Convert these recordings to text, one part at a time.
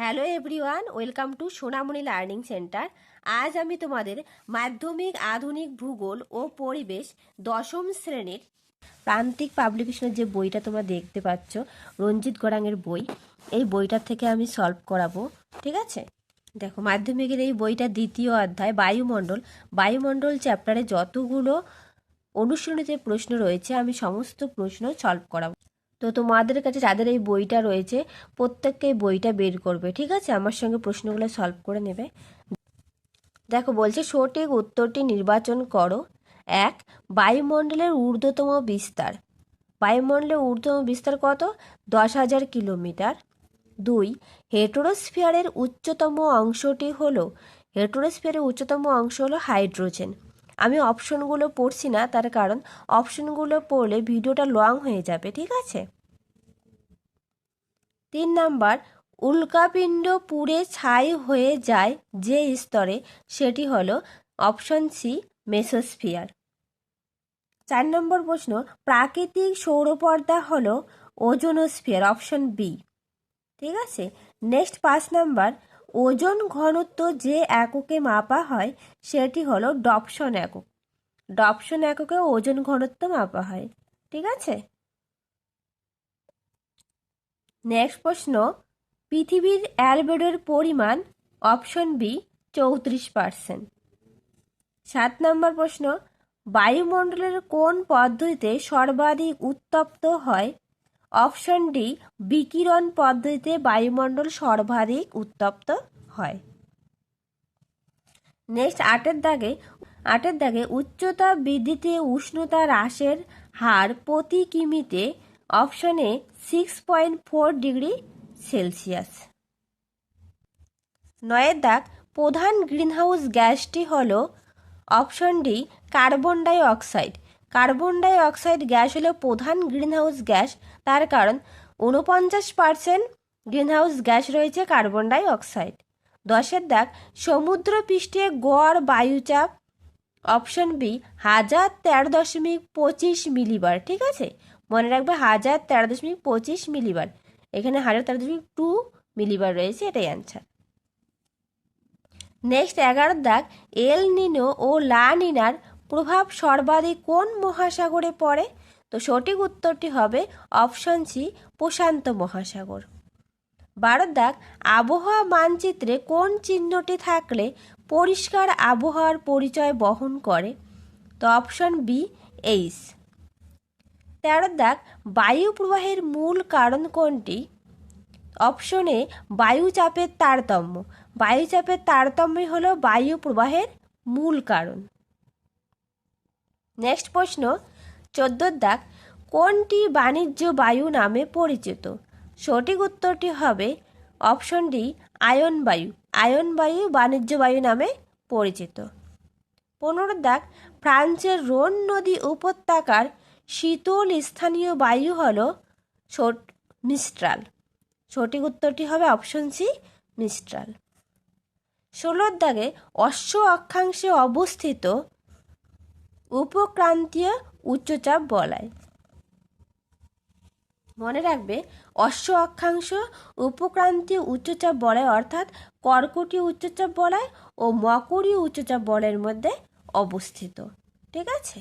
Hello everyone welcome to Sonamoni learning centre আজ আমি তোমাদের মাধ্যমিক, আধুনিক, ভূগোল ও পরিবেশ দশম শ্রেণির প্রান্তিক পাবলিকেশনের যে বইটা তোমরা দেখতে পাচ্ছ, রঞ্জিত গড়াঙের বই, এই বইটার থেকে আমি সলভ করাবো, ঠিক আছে? দেখো, মাধ্যমিকের এই বইটা দ্বিতীয় অধ্যায়, বায়ুমণ্ডল। বায়ুমণ্ডল চ্যাপ্টারে যতগুলো অনুশীলনীতে প্রশ্ন রয়েছে, আমি সমস্ত প্রশ্ন সলভ করাবো। তো তোমাদের কাছে যাদের এই বইটা রয়েছে প্রত্যেককে বইটা বের করবে, ঠিক আছে? আমার সঙ্গে প্রশ্নগুলো সলভ করে নেবে। দেখো, বলছে, সঠিক উত্তরটি নির্বাচন করো। এক, বায়ুমণ্ডলের ঊর্ধ্বতম বিস্তার। বায়ুমণ্ডলের ঊর্ধ্বতম বিস্তার কত? দশ হাজার কিলোমিটার। দুই, হেটোরোস্ফিয়ারের উচ্চতম অংশটি হলো, হেটোরোস্ফিয়ারের উচ্চতম অংশ হলো হাইড্রোজেন। আমি অপশনগুলো পড়ছি না, তার কারণ অপশনগুলো পড়লে ভিডিওটা লং হয়ে যাবে, ঠিক আছে? তিন নাম্বার, উল্কাপিণ্ড পুড়ে ছাই হয়ে যায় যে স্তরে, সেটি হলো অপশন সি মেসোস্ফিয়ার চার নম্বর প্রশ্ন, প্রাকৃতিক সৌরপর্দা হলো ওজোনোস্ফিয়ার, অপশন বি ঠিক আছে? নেক্সট পাঁচ নাম্বার ওজন ঘনত্ব যে এককে মাপা হয়, সেটি হলো ডপশন একক। ডপশন এককে ওজন ঘনত্ব মাপা হয়, ঠিক আছে? নেক্সট প্রশ্ন, পৃথিবীর অ্যালবেডোর পরিমাণ অপশন বি, চৌত্রিশ পার্সেন্ট। সাত নম্বর প্রশ্ন, বায়ুমণ্ডলের কোন পদ্ধতিতে সর্বাধিক উত্তপ্ত হয় অপশন ডি, বিকিরণ পদ্ধতিতে বায়ুমণ্ডল সর্বাধিক উত্তপ্ত হয়। নেক্সট, আটের দাগে আটের দাগে উচ্চতা বৃদ্ধিতে উষ্ণতা হ্রাসের হার প্রতি কিমিতে অপশনে six point four degree Celsius. নয়ের দাগ, প্রধান গ্রিনহাউস গ্যাসটি হল option D, carbon dioxide. Carbon dioxide gas হলো প্রধান গ্রিনহাউস গ্যাস। তার কারণ উনপঞ্চাশ পার্সেন্ট গ্রিনহাউস গ্যাস রয়েছে কার্বন ডাই অক্সাইড দশের দাগ সমুদ্র পৃষ্ঠে গড় বায়ুচাপ অপশন বি হাজার তেরো দশমিক পঁচিশ মিলিবার, ঠিক আছে? মনে রাখবে হাজার তেরো দশমিক পঁচিশ মিলিবার। এখানে হাজার তেরো দশমিক টু মিলিবার রয়েছে, এটাই অ্যান্সার নেক্সট এগারো দাগ এল নিনো ও লা নিনার প্রভাব সর্বাধিক কোন মহাসাগরে পড়ে? তো সঠিক উত্তরটি হবে অপশন সি, প্রশান্ত মহাসাগর। বারো দাগ, আবহাওয়া মানচিত্রে কোন চিহ্নটি থাকলে পরিষ্কার আবহাওয়ার পরিচয় বহন করে? তো অপশন বি এইস তেরো দাগ, বায়ু প্রবাহের মূল কারণ কোনটি? অপশনে বায়ুচাপের তারতম্য। বায়ুচাপের তারতম্যই হলো বায়ু প্রবাহের মূল কারণ। নেক্সট প্রশ্ন, চোদ্দোর দাগ কোনটি বাণিজ্য বায়ু নামে পরিচিত? সঠিক উত্তরটি হবে অপশন ডি, আয়ন বায়ু। আয়ন বায়ু বাণিজ্য বায়ু নামে পরিচিত। পনেরো দাগ, ফ্রান্সের রোন নদী উপত্যকার শীতল স্থানীয় বায়ু হল মিস্ট্রাল। সঠিক উত্তরটি হবে অপশন সি, মিস্ট্রাল। ষোলোর দাগে অশ্ব অক্ষাংশে অবস্থিত উপক্রান্তীয় উচ্চচাপ বলায়। মনে রাখবে, অশ্ব অক্ষাংশ উপক্রান্তীয় উচ্চচাপ বলয় অর্থাৎ কর্কটীয় উচ্চচাপ বলয় ও মকরীয় উচ্চচাপ বলয়ের মধ্যে অবস্থিত। ঠিক আছে?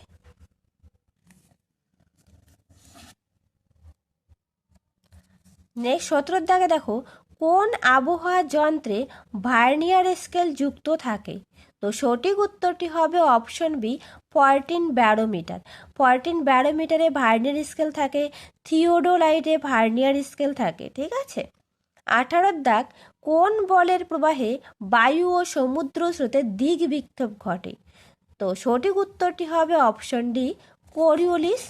নেক্সট সতেরোর দাগে দেখো, কোন আবহাওয়া যন্ত্রে ভার্নিয়ার স্কেল যুক্ত থাকে? তো সঠিক উত্তরটি হবে option B Fortin barometer Fortin ব্যারোমিটারে vernier scale থাকে থিওডোলাইটে ভার্নিয়ার স্কেল থাকে, ঠিক আছে? আঠারোর দাগ, কোন বলের প্রবাহে বায়ু ও সমুদ্র স্রোতের দিক বিক্ষোভ ঘটে? তো সঠিক উত্তরটি হবে অপশন ডি, কোরিওলিস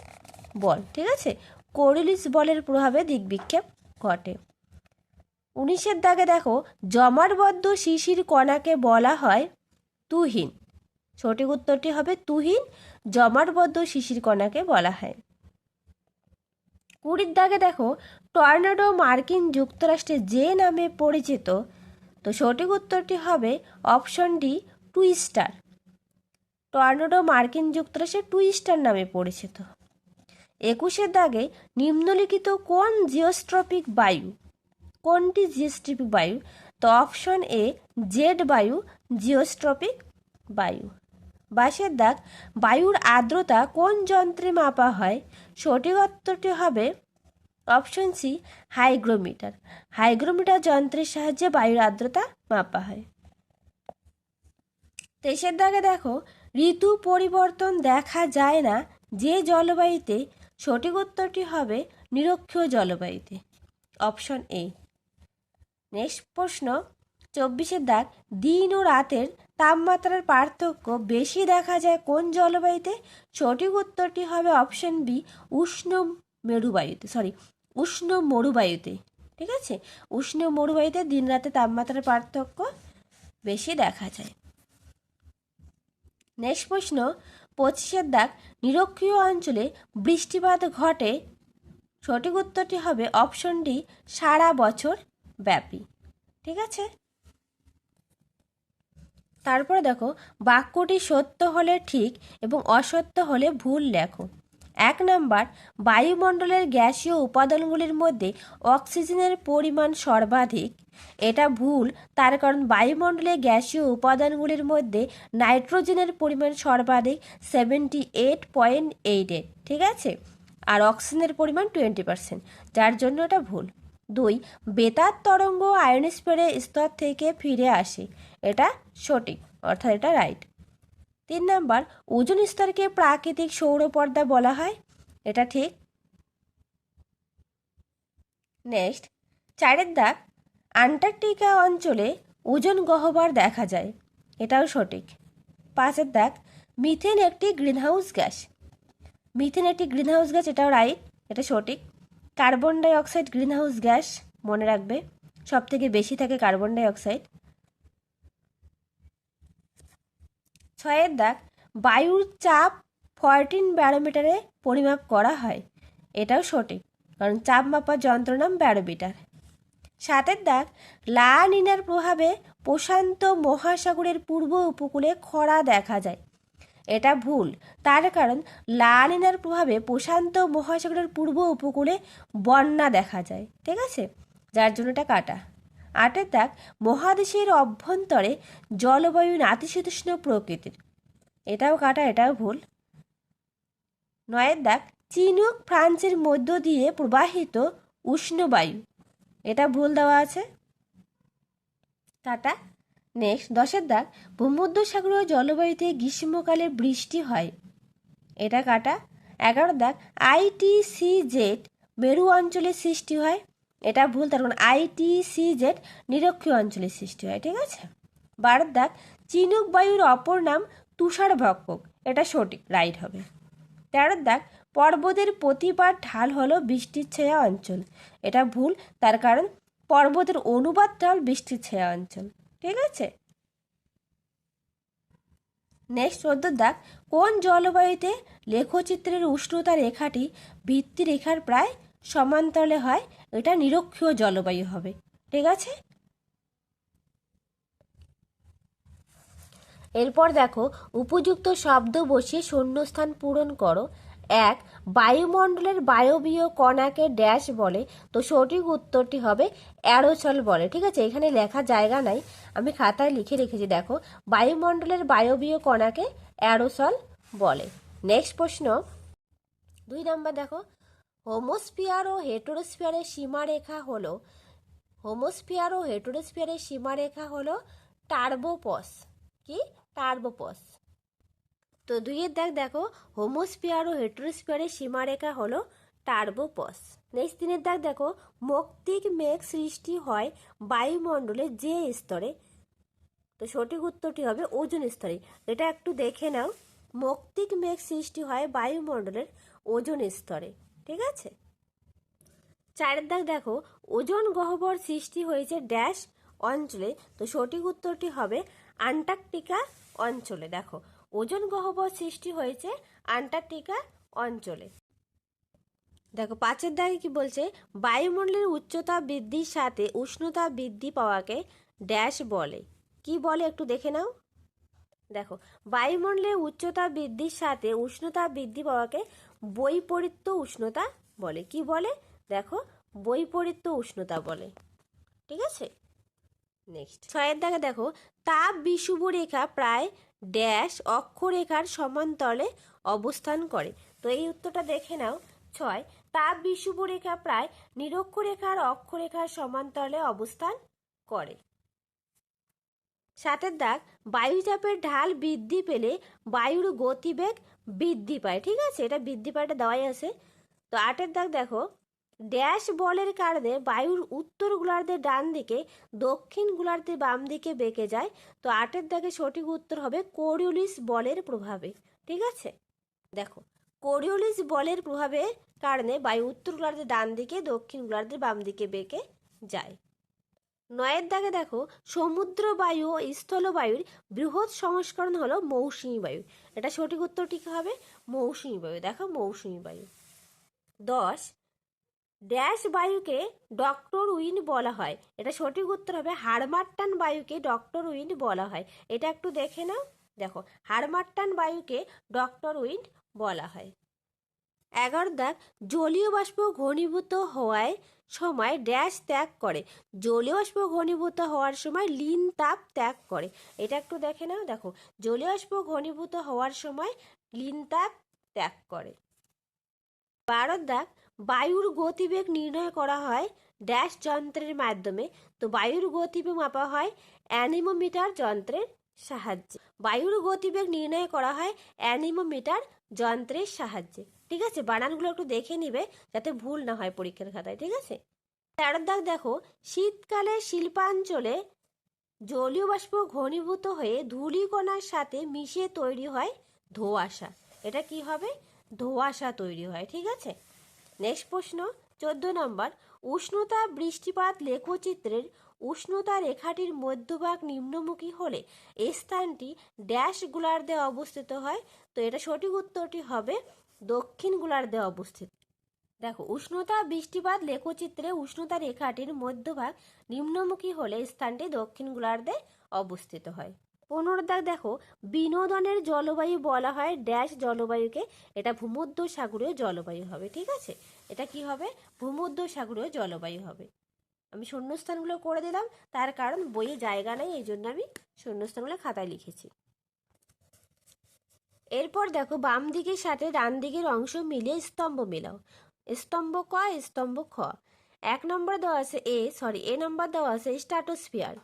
বল, ঠিক আছে? কোরিওলিস বলের প্রভাবে দিক বিক্ষেপ ঘটে। উনিশের দাগে দেখো জমাটবদ্ধ শিশির কণাকে বলা হয় তুহিন। সঠিক উত্তরটি হবে তুহিন জমাটবদ্ধ শিশির কণাকে বলা হয়। কুড়ির দাগে দেখো, টর্নাডো মার্কিন যুক্তরাষ্ট্রে যে নামে পরিচিত, তো সঠিক উত্তরটি হবে অপশন ডি, টুইস্টার। টর্নাডো মার্কিন যুক্তরাষ্ট্রে টুইস্টার নামে পরিচিত। একুশের দাগে নিম্নলিখিত কোন জিওস্ট্রপিক বায়ু, কোনটি জিওস্ট্রপিক বায়ু, তো অপশন এ জেড বায়ু জিওস্ট্রপিক বায়ু। বাঁশের দাগ, বায়ুর আর্দ্রতা কোন যন্ত্রে মাপা হয়? সঠিক উত্তরটি হবে অপশন সি, হাইগ্রোমিটার। হাইগ্রোমিটার যন্ত্রের সাহায্যে বায়ুর আর্দ্রতা মাপা হয়। তেইশের দাগে দেখো, ঋতু পরিবর্তন দেখা যায় না যে জলবায়ুতে। সঠিক উত্তরটি হবে নিরক্ষীয় জলবায়ুতে। Option A. নেক্সট প্রশ্ন চব্বিশের দাগ দিন ও রাতের তাপমাত্রার পার্থক্য বেশি দেখা যায় কোন জলবায়ুতে? সঠিক উত্তরটি হবে অপশন বি, উষ্ণ মেরুবায়ুতে সরি উষ্ণ মরুবায়ুতে, ঠিক আছে? উষ্ণ মরুবায়ুতে দিন রাতে তাপমাত্রার পার্থক্য বেশি দেখা যায়। নেক্সট প্রশ্ন, পঁচিশের দাগ নিরক্ষীয় অঞ্চলে বৃষ্টিপাত ঘটে, সঠিক উত্তরটি হবে অপশন ডি, সারা বছর ব্যাপী, ঠিক আছে? তারপরে দেখো, বাক্যটি সত্য হলে ঠিক এবং অসত্য হলে ভুল লেখো। এক নাম্বার, বায়ুমণ্ডলের গ্যাসীয় উপাদানগুলির মধ্যে অক্সিজেনের পরিমাণ সর্বাধিক। এটা ভুল, তার কারণ বায়ুমণ্ডলে গ্যাসীয় উপাদানগুলির মধ্যে নাইট্রোজেনের পরিমাণ সর্বাধিক seventy eight point eight eight ঠিক আছে? আর অক্সিজেনের পরিমাণ টোয়েন্টি পার্সেন্ট যার জন্য এটা ভুল। দুই, বেতার তরঙ্গ আয়নস্ফিয়ারের স্তর থেকে ফিরে আসে। এটা সঠিক, অর্থাৎ এটা রাইট তিন নাম্বার, ওজন স্তরকে প্রাকৃতিক সৌরপর্দা বলা হয়। এটা ঠিক। নেক্সট চারের দাগ, আন্টার্কটিকা অঞ্চলে ওজন গহ্বর দেখা যায়। এটাও সঠিক। পাঁচের দাগ, মিথেন একটি গ্রিনহাউস গ্যাস। মিথেন একটি গ্রিনহাউস গ্যাস, এটাও রাইট এটা সঠিক। Carbon dioxide greenhouse gas, মনে রাখবে সব থেকে বেশি থাকে কার্বন ডাই অক্সাইড ছয়ের দাগ, বায়ুর চাপ ফরটিন ব্যারোমিটারে পরিমাপ করা হয়। এটাও সঠিক, কারণ চাপ মাপার যন্ত্র নাম ব্যারোমিটার। সাতের দাগ, লা নিনার প্রভাবে প্রশান্ত মহাসাগরের পূর্ব উপকূলে খরা দেখা যায়। এটা ভুল। তার কারণ লা নিনার প্রভাবে প্রশান্ত মহাসাগরের পূর্ব উপকূলে বন্যা দেখা যায়, ঠিক আছে? যার জন্য এটা কাটা। আটের দাগ, মহাদেশের অভ্যন্তরে জলবায়ু নাতিশীতোষ্ণ প্রকৃতির। এটাও কাটা, এটাও ভুল। নয়ের দাগ, চিনুক ফ্রান্সের মধ্য দিয়ে প্রবাহিত উষ্ণ বায়ু। এটা ভুল দেওয়া আছে। কাটা। নেক্সট দশের দাগ, ভূমধ্যসাগরীয় জলবায়ুতে গ্রীষ্মকালে বৃষ্টি হয়। এটা কাটা। এগারো দাগ আইটিসি জেট মেরু অঞ্চলে সৃষ্টি হয়। এটা ভুল, তার কারণ আইটিসি জেট নিরক্ষীয় অঞ্চলে সৃষ্টি হয়, ঠিক আছে? বারোর দাগ, চিনুক বায়ুর অপর নাম তুষার ভক্ষক এটা সঠিক, রাইট হবে। তেরোর দাগ, পর্বতের প্রতিবার ঢাল হলো বৃষ্টির ছায়া অঞ্চল। এটা ভুল, তার কারণ পর্বতের অনুবাদ ঢাল বৃষ্টির ছায়া অঞ্চল। ঠিক আছে? নেক্সট চোদ্দ দাগ কোন জলবায়ুতে লেখচিত্রের উষ্ণতা রেখাটি ভিত্তি রেখার প্রায় সমান্তরালে হয়? এটা নিরক্ষীয় জলবায়ু হবে। ঠিক আছে? এরপর দেখো, উপযুক্ত শব্দ বসিয়ে শূন্যস্থান পূরণ করো। এক, বায়ুমণ্ডলের বায়বীয় কণাকে ড্যাশ বলে। তো সঠিক উত্তরটি হবে অ্যারোসল বলে। ঠিক আছে? এখানে লেখার জায়গা নাই। আমি খাতায় লিখে রেখেছি, দেখো। বায়ুমণ্ডলের বায়বীয় কণাকে অ্যারোসল বলে। নেক্সট প্রশ্ন। দুই নাম্বার, দেখো। হোমোস্ফিয়ার ও হেটোরোস্ফিয়ারের সীমারেখা হলো হোমোস্ফিয়ার ও হেটোরোস্ফিয়ারের সীমারেখা হলো টার্বোপস। কি? টার্বোপস। তো দুইয়ের দাগ দেখো, হোমোস্ফিয়ার ও হেট্রোস্ফিয়ারের সীমারেখা হলো টার্বোপস। নেক্সট দিনের দাগ দেখো, মৌক্তিক মেঘ সৃষ্টি হয় বায়ুমণ্ডলের যে স্তরে। তো সঠিক উত্তরটি হবে ওজন স্তরে। এটা একটু দেখে নাও। মৌক্তিক মেঘ সৃষ্টি হয় বায়ুমণ্ডলের ওজন স্তরে, ঠিক আছে? চারের দাগ দেখো, ওজন গহ্বর সৃষ্টি হয়েছে ড্যাশ অঞ্চলে। তো সঠিক উত্তরটি হবে আন্টার্কটিকা অঞ্চলে। দেখো ওজন গহ্বর সৃষ্টি হয়েছে আন্টার্কটিকা অঞ্চলে। দেখো, পাঁচের দাগে কি বলছে? বায়ুমণ্ডলের উচ্চতা বৃদ্ধির সাথে উষ্ণতা বৃদ্ধি পাওয়াকে ড্যাশ বলে। কি বলে একটু দেখে নাও। দেখো, বায়ুমণ্ডলের উচ্চতা বৃদ্ধির সাথে উষ্ণতা বৃদ্ধি পাওয়াকে বৈপরীত্য উষ্ণতা বলে। কি বলে? দেখো, বৈপরীত্য উষ্ণতা বলে। ঠিক আছে? নেক্সট ছয়ের দাগে দেখো, তাপ বিষুব রেখা প্রায় ড্যাশ অক্ষরেখার সমান্তরালে অবস্থান করে। তো এই উত্তরটা দেখে নাও। ছয়, তাপ বিষুব রেখা প্রায় নিরক্ষরেখার অক্ষরেখার সমান্তরালে অবস্থান করে। সাতের দাগ বায়ুচাপের ঢাল বৃদ্ধি পেলে বায়ুর গতিবেগ বৃদ্ধি পায়। ঠিক আছে? এটা বৃদ্ধি পায়টা দেওয়াই আছে। তো আটের দাগ দেখো। ড্যাশ বলের কারণে বায়ুর উত্তর গোলার্ধের ডান দিকে, দক্ষিণ গোলার্ধের বাম দিকে বেঁকে যায়। তো আটের দাগে সঠিক উত্তর হবে কোরিওলিস বলের প্রভাবে। ঠিক আছে? দেখো, কোরিওলিস বলের প্রভাবে কারণে বায়ু উত্তর গোলার্ধের ডান দিকে, দক্ষিণ গোলার্ধের বাম দিকে বেঁকে যায়। নয়ের দাগে দেখো, সমুদ্র বায়ু ও স্থলবায়ুর বৃহৎ সংস্করণ হলো মৌসুমী বায়ু। এটা সঠিক উত্তর ঠিক হবে? মৌসুমী বায়ু। দেখো, মৌসুমী বায়ু। দশ ড্যাশ বায়ুকে ডক্টর উইন্ড বলা হয়। এটা সঠিক উত্তর হবে হারমাট্টান বায়ুকে ডক্টর উইন্ড বলা হয়। এটা একটু দেখে নাও। দেখো হারমাট্টান বায়ুকে ডক্টর উইন্ড বলা হয়। এগারো দাগ, জলীয় বাষ্প ঘনীভূত হওয়ায় সময় ড্যাশ ত্যাগ করে। জলীয় বাষ্প ঘনীভূত হওয়ার সময় লিন তাপ ত্যাগ করে। এটা একটু দেখে নাও। দেখো, জলীয় বাষ্প ঘনীভূত হওয়ার সময় লিন তাপ ত্যাগ করে। বারো দাগ বায়ুর গতিবেগ নির্ণয় করা হয় ড্যাশ যন্ত্রের মাধ্যমে। তো বায়ুর গতিবেগ মাপা হয় অ্যানিমোমিটার যন্ত্রের সাহায্যে। বায়ুর গতিবেগ নির্ণয় করা হয় অ্যানিমোমিটার যন্ত্রের সাহায্যে। ঠিক আছে? বানানগুলো একটু দেখে নিবে যাতে ভুল না হয় পরীক্ষার খাতায়। ঠিক আছে? তেরো দাগ দেখো, শীতকালে শিল্পাঞ্চলে জলীয় বাষ্প ঘনীভূত হয়ে ধূলিকণার সাথে মিশে তৈরি হয় ধোঁয়াশা। এটা কি হবে? ধোঁয়াশা তৈরি হয়। ঠিক আছে? নেক্সট প্রশ্ন, চোদ্দ নম্বর, উষ্ণতা বৃষ্টিপাত লেখচিত্রের উষ্ণতা রেখাটির মধ্যভাগ নিম্নমুখী হলে এই স্থানটি ড্যাশ গোলার্ধে অবস্থিত হয়। তো এটা সঠিক উত্তরটি হবে দক্ষিণ গোলার্ধে অবস্থিত। দেখো, উষ্ণতা বৃষ্টিপাত লেখচিত্রে উষ্ণতা রেখাটির মধ্যভাগ নিম্নমুখী হলে স্থানটি দক্ষিণ গোলার্ধে অবস্থিত হয়। পনেরো দাগ দেখো, বিনোদনের জলবায়ু বলা হয় ড্যাশ জলবায়ুকে, এটা ভূমধ্য সাগরীয় জলবায়ু হবে, ঠিক আছে? এটা কি হবে? ভূমধ্য সাগরীয় জলবায়ু হবে। আমি শূন্যস্থানগুলো করে দিলাম, তার কারণ বইয়ে জায়গা নেই, এই জন্য আমি শূন্যস্থানগুলো খাতায় লিখেছি। এরপর দেখো, বাম দিকের সাথে ডান দিকের অংশ মিলিয়ে স্তম্ভ মেলাও। স্তম্ভ ক, স্তম্ভ খ। এক নম্বর দেওয়া আছে এ সরি এ নম্বর দেওয়া আছে স্ট্যাটোস্ফিয়ার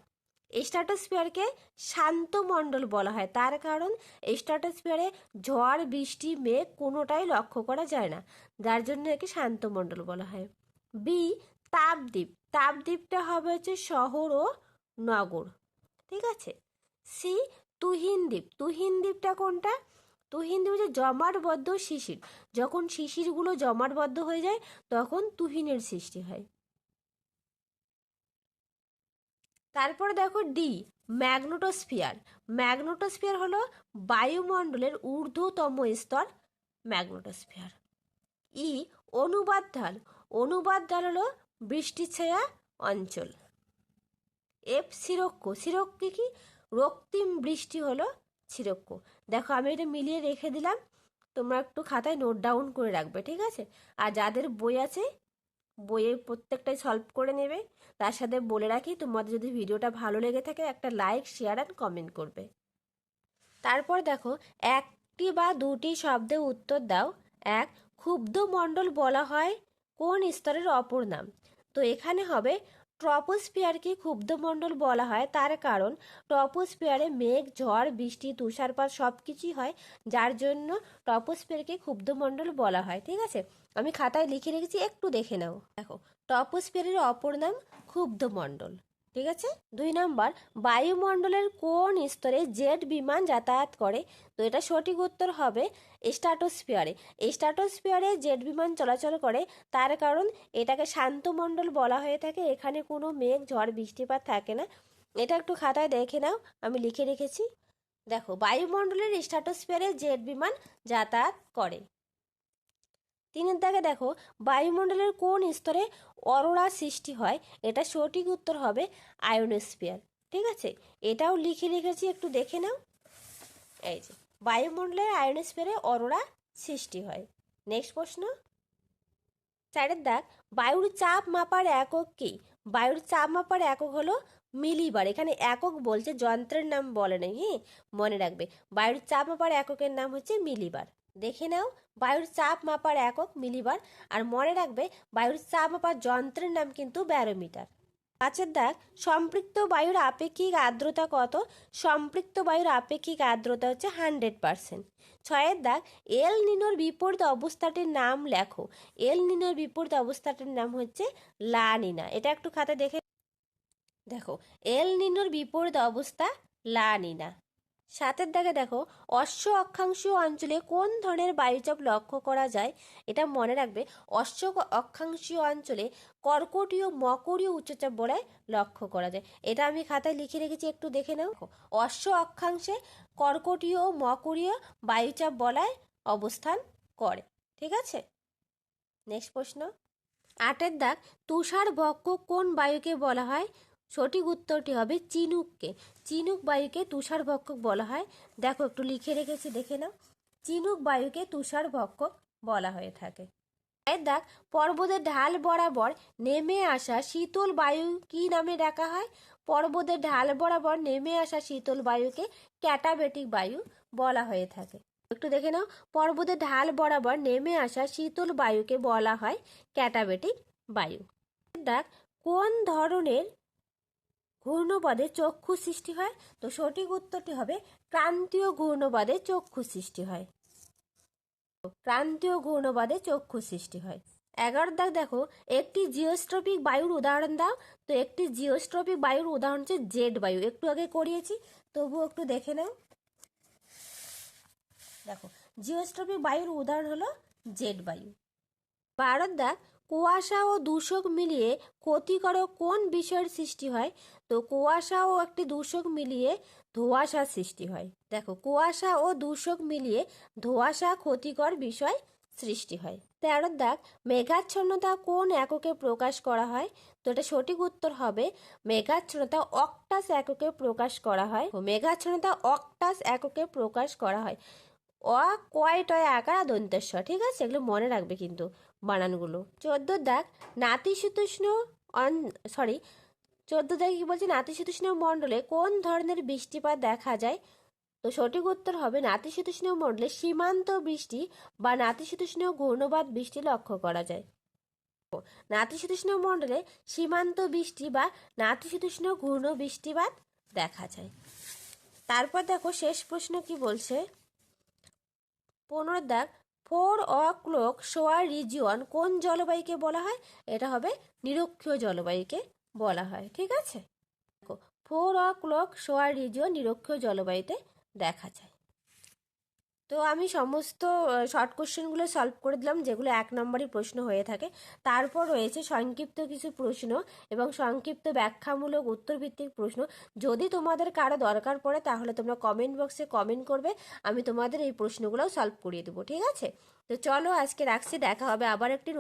স্ট্যাটোস্ফিয়ারকে শান্ত মণ্ডল বলা হয়। তার কারণ, স্ট্যাটোস্ফিয়ারে ঝড়, বৃষ্টি, মেঘ কোনোটাই লক্ষ্য করা যায় না। যার জন্য একে শান্ত মণ্ডল বলা হয়। বি, তাপদ্বীপ। তাপদ্বীপটা হবে হচ্ছে শহর ও নগর। ঠিক আছে? সি, তুহিন দ্বীপ। তুহিন দ্বীপটা কোনটা? তুহিন দ্বীপ হচ্ছে জমাটবদ্ধ শিশির। যখন শিশিরগুলো জমাটবদ্ধ হয়ে যায়, তখন তুহিনের সৃষ্টি হয়। তারপরে দেখো ডি ম্যাগনেটোস্ফিয়ার ম্যাগনেটোস্ফিয়ার হলো বায়ুমণ্ডলের ঊর্ধ্বতম স্তর ম্যাগনেটোস্ফিয়ার ই অনুবাদ ঢাল অনুবাদ ঢাল হলো বৃষ্টি ছায়া অঞ্চল. এফ সিরক্ষ সিরক্ষ কি রক্তিম বৃষ্টি হলো সিরক্ষ দেখো, আমি এটা মিলিয়ে রেখে দিলাম। তোমরা একটু খাতায় নোট ডাউন করে রাখবে, ঠিক আছে? আর যাদের বই আছে বইয়ে প্রত্যেকটাই সলভ করে নেবে। তার সাথে বলে রাখি, তোমাদের যদি ভিডিওটা ভালো লেগে থাকে, একটা লাইক শেয়ার অ্যান্ড কমেন্ট করবে। তারপর দেখো, একটি বা দুটি শব্দে উত্তর দাও। এক, ক্ষুব্ধ মণ্ডল বলা হয় কোন স্তরের অপর নাম? তো এখানে হবে ট্রপোস্ফিয়ারকে ক্ষুব্ধমণ্ডল বলা হয়, তার কারণ ট্রপোস্ফিয়ারে মেঘ, ঝড়, বৃষ্টি, তুষারপাত সব কিছুই হয়, যার জন্য টপোস্ফিয়ারকে ক্ষুব্ধমণ্ডল বলা হয়, ঠিক আছে? আমি খাতায় লিখে রেখেছি, একটু দেখে নাও। দেখো, টপোস্ফিয়ারের অপর নাম ক্ষুব্ধ ক্ষুব্ধমণ্ডল ঠিক আছে? দুই নম্বর বায়ুমণ্ডলের কোন স্তরে জেট বিমান যাতায়াত করে? তো এটা সঠিক উত্তর হবে স্ট্যাটোস্ফিয়ারে স্ট্যাটোস্ফিয়ারে জেট বিমান চলাচল করে, তার কারণ এটাকে শান্ত মণ্ডল বলা হয়ে থাকে, এখানে কোনো মেঘ, ঝড়, বৃষ্টিপাত থাকে না। এটা একটু খাতায় দেখে নাও, আমি লিখে রেখেছি। দেখো বায়ুমণ্ডলের স্ট্যাটোস্ফিয়ারে জেট বিমান যাতায়াত করে। তিনের দাগে দেখো বায়ুমণ্ডলের কোন স্তরে অরোরা সৃষ্টি হয়? এটা সঠিক উত্তর হবে আয়োনোস্ফিয়ার। ঠিক আছে? এটাও লিখে লিখেছি একটু দেখে নাও। এই যে, বায়ুমণ্ডলের আয়োনোস্ফিয়ারে অরোরা সৃষ্টি হয়। নেক্সট প্রশ্ন। চারের দাগ, বায়ুর চাপ মাপার একক কি? বায়ুর চাপ মাপার একক হলো মিলিবার। এখানে একক বলছে, যন্ত্রের নাম বলে নেই হ্যাঁ? মনে রাখবে। বায়ুর চাপ মাপার এককের নাম হচ্ছে মিলিবার। দেখে নাও, বায়ুর চাপ মাপার একক মিলিবার, আর মনে রাখবে বায়ুর চাপ মাপার যন্ত্রের নাম কিন্তু ব্যারোমিটার। পাঁচের দাগ, সম্পৃক্ত বায়ুর আপেক্ষিক আর্দ্রতা কত? সম্পৃক্ত বায়ুর আপেক্ষিক আর্দ্রতা হচ্ছে হান্ড্রেড পার্সেন্ট। ছয়ের দাগ, এল নিনোর বিপরীত অবস্থাটির নাম লেখো। এল নিনোর বিপরীত অবস্থাটির নাম হচ্ছে লা নিনা। এটা একটু খাতে দেখে দেখো, এল নিনোর বিপরীত অবস্থা লা নিনা। সাতের দাগে দেখো, অশ্ব অক্ষাংশীয় অঞ্চলে কোন ধরনের বায়ুচাপ লক্ষ্য করা যায়? এটা মনে রাখবে, অশ্ব অক্ষাংশীয় অঞ্চলে কর্কটীয় মকরীয় উচ্চচাপ বলায় লক্ষ্য করা যায়। এটা আমি খাতায় লিখে রেখেছি, একটু দেখে নাও। অশ্ব অক্ষাংশে কর্কটীয় মকরীয় বায়ুচাপ বলায় অবস্থান করে। ঠিক আছে? নেক্সট প্রশ্ন। আটের দাগ, তুষার বক্ষ কোন বায়ুকে বলা হয়? সঠিক উত্তরটি হবে চিনুককে। চিনুক বায়ুকে তুষার ভক্ষক বলা হয়। দেখো, একটু লিখে রেখেছি, দেখে নাও। চিনুক বায়ুকে তুষার ভক্ষক বলা হয়ে থাকে। এর দাগ পর্বতের ঢাল বরাবর নেমে আসা শীতল বায়ু কি নামে ডাকা হয়? পর্বতের ঢাল বরাবর নেমে আসা শীতল বায়ুকে ক্যাটাবেটিক বায়ু বলা হয়ে থাকে। একটু দেখে নাও, পর্বতের ঢাল বরাবর নেমে আসা শীতল বায়ুকে বলা হয় ক্যাটাবেটিক বায়ু। দাগ কোন ধরনের ঘূর্ণপদে চক্ষু সৃষ্টি হয়। তো সঠিক উত্তরটি হবে ক্রান্তীয় ঘূর্ণপদে চক্ষু সৃষ্টি হয়। ক্রান্তীয় ঘূর্ণপদে চক্ষু সৃষ্টি হয়। এগারো দাগ দেখো, একটি জিওস্ট্রপিক বায়ুর উদাহরণ দাও। তো একটি জিওস্ট্রপিক বায়ুর উদাহরণ হচ্ছে জেড বায়ু। একটু আগে করিয়েছি তবু একটু দেখে নাও। দেখো, জিওস্ট্রপিক বায়ুর উদাহরণ হলো জেড বায়ু। বারো দাগ, কুয়াশা ও দূষক মিলিয়ে ক্ষতিকারক কোন বিষয়ের সৃষ্টি হয়? তো কুয়াশা ও একটি দূষক মিলিয়ে ধোঁয়াশার সৃষ্টি হয়। দেখো, কুয়াশা ও দূষক মিলিয়ে ধোঁয়াশা ক্ষতিকর বিষয় সৃষ্টি হয়। তেরো দাগ, মেঘাচ্ছন্নতা কোন এককে প্রকাশ করা হয়? তো এটা সঠিক উত্তর হবে মেঘাচ্ছন্নতা অক্টাস এককে প্রকাশ করা হয়। মেঘাচ্ছন্নতা অক্টাস এককে প্রকাশ করা হয়। অ কয় টয় আকার আর দন্তেশ্বর, ঠিক আছে? এগুলো মনে রাখবে কিন্তু বানানগুলো। চোদ্দ দাগ, নাতিশীতোষ্ণ অন সরি চোদ্দ কি বলছে নাতিশীতোষ্ণ মণ্ডলে কোন ধরনের বৃষ্টিপাত দেখা যায়? তো সঠিক উত্তর হবে নাতিশীতোষ্ণ মণ্ডলে সীমান্ত বৃষ্টি বা নাতিশীতোষ্ণ ঘূর্ণবাদ বৃষ্টি লক্ষ্য করা যায়। নাতিশীতোষ্ণ মণ্ডলে সীমান্ত বৃষ্টি বা নাতিশীতোষ্ণ ঘূর্ণ বৃষ্টিপাত দেখা যায়। তারপর দেখো শেষ প্রশ্ন কি বলছে? পনেরো দাগ ফোর ক্লোক সোয়ার রিজিয়ন কোন জলবায়ুকে বলা হয়? এটা হবে নিরক্ষীয় জলবায়ুকে। বলা হয়, ঠিক আছে? ফোর অ ক্লক সোয়ার রিজিও নিরক্ষীয় জলবায়ুতে দেখা যায়। তো আমি সমস্ত শর্ট কোশ্চেনগুলো সলভ করে দিলাম, যেগুলো এক নম্বরই প্রশ্ন হয়ে থাকে। তারপর রয়েছে সংক্ষিপ্ত কিছু প্রশ্ন এবং সংক্ষিপ্ত ব্যাখ্যামূলক উত্তরভিত্তিক প্রশ্ন। যদি তোমাদের কারও দরকার পড়ে, তাহলে তোমরা কমেন্ট বক্সে কমেন্ট করবে, আমি তোমাদের এই প্রশ্নগুলোও সলভ করিয়ে দেবো, ঠিক আছে? তো চলো আজকে রাখছি, দেখা হবে আবার একটি